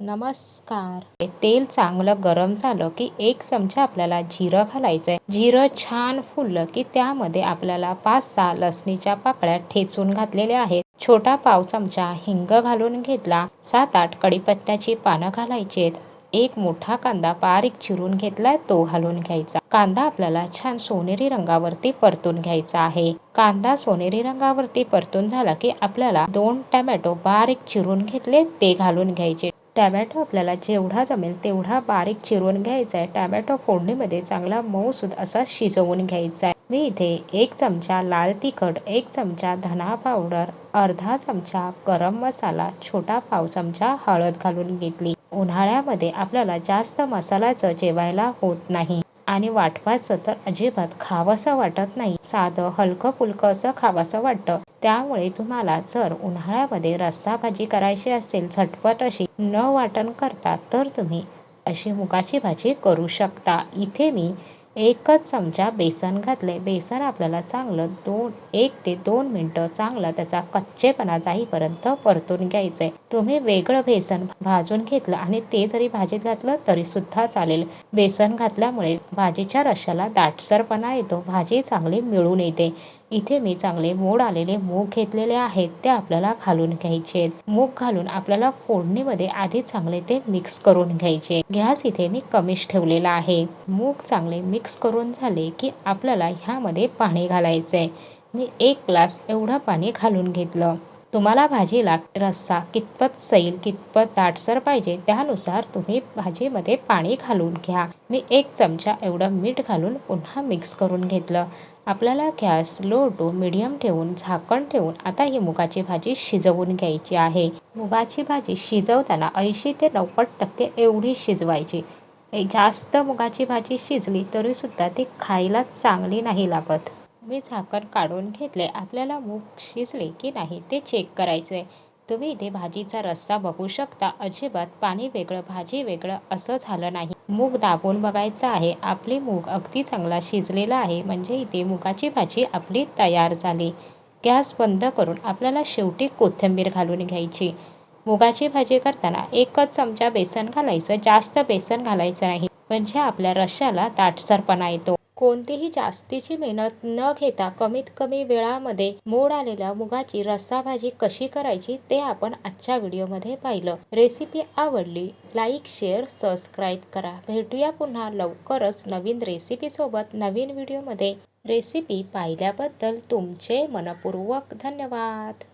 नमस्कार. तेल चांगलं गरम झालं की एक चमचा आपल्याला जिरं घालायचं आहे जिरं छान फुललं की त्यामध्ये आपल्याला पाच सहा लसणीच्या पाकळ्या ठेचून घातलेल्या आहेत. छोटा पाव चमचा हिंग घालून घेतला. सात आठ कडीपत्त्याची पानं घालायची आहेत. एक मोठा कांदा बारीक चिरून घेतलाय तो घालून घ्यायचा. कांदा आपल्याला छान सोनेरी रंगावरती परतून घ्यायचा आहे. कांदा सोनेरी रंगावरती परतून झाला की आपल्याला दोन टमॅटो बारीक चिरून घेतले ते घालून घ्यायचे. टमॅटो आपल्याला जेवढा जमेल तेवढा बारीक चिरून घ्यायचा आहे. टमॅटो फोडणीमध्ये चांगला मऊसूद असा शिजवून घ्यायचा आहे. मी इथे एक चमचा लाल तिखट एक चमचा धना पावडर अर्धा चमचा गरम मसाला छोटा पाव चमचा हळद घालून घेतली. उन्हाळ्यामध्ये आपल्याला जास्त मसाल्याचं जेवायला होत नाही. आणि वाटवायचं तर अजिबात खावंसं वाटत नाही. साधं हलकं फुलकं असं खावंसं वाटतं. त्यामुळे तुम्हाला जर उन्हाळ्यामध्ये रस्सा भाजी करायची असेल झटपट अशी न वाटण करता तर तुम्ही अशी मुगाची भाजी करू शकता. इथे मी एकच चमचा बेसन घातले. बेसन आपल्याला चांगलं दोन एक ते दोन मिनटं चांगलं त्याचा कच्चेपणा जाईपर्यंत परतून घ्यायचं आहे तुम्ही वेगळं बेसन भाजून घेतलं आणि ते जरी भाजीत घातलं तरी सुद्धा चालेल. बेसन घातल्यामुळे भाजीच्या रश्याला दाटसरपणा येतो. भाजी चांगली मिळून येते. इथे मी चांगले मोड आलेले मूग घेतलेले आहेत ते आपल्याला घालून घ्यायचे आहेत. मूग घालून आपल्याला फोडणीमध्ये आधी चांगले ते मिक्स करून घ्यायचे गॅस इथे मी कमीच ठेवलेला आहे. मूग चांगले मिक्स करून झाले की आपल्याला ह्यामध्ये पाणी घालायचं आहे मी एक ग्लास एवढं पाणी घालून घेतलं. तुम्हाला भाजीला रस्सा कितपत सैल कितपत दाटसर पाहिजे त्यानुसार तुम्ही भाजीमध्ये पाणी घालून घ्या. मी एक चमचा एवढं मीठ घालून पुन्हा मिक्स करून घेतलं. आपल्याला गॅस लो टू मिडियम ठेवून झाकण ठेवून आता ही मुगाची भाजी शिजवून घ्यायची आहे. मुगाची भाजी शिजवताना ऐंशी ते नव्वद टक्के एवढी शिजवायची. जास्त मुगाची भाजी शिजली तरीसुद्धा ती खायला चांगली नाही लागत. मी झाकण काढून घेतले. आपल्याला मूग शिजले की नाही ते चेक करायचं आहे तुम्ही इथे भाजीचा रस्सा बघू शकता. अजिबात पाणी वेगळं भाजी वेगळं असं झालं नाही. मूग दाबून बघायचं आहे. आपली मूग अगदी चांगला शिजलेला आहे. म्हणजे इथे मुगाची भाजी आपली तयार झाली. गॅस बंद करून आपल्याला शेवटी कोथिंबीर घालून घ्यायची. मुगाची भाजी करताना एकच चमचा बेसन घालायचं. जास्त बेसन घालायचं नाही. म्हणजे आपल्या रश्श्याला दाटसरपणा येतो. कोणतीही जास्तीची मेहनत न घेता कमीत कमी वेळामध्ये मोड आलेल्या मुगाची रस्सा भाजी कशी करायची ते आपण आजच्या व्हिडिओमध्ये पाहिलं. रेसिपी आवडली लाईक शेअर सबस्क्राईब करा. भेटूया पुन्हा लवकरच नवीन रेसिपीसोबत नवीन व्हिडिओमध्ये. रेसिपी पाहिल्याबद्दल तुमचे मनपूर्वक धन्यवाद.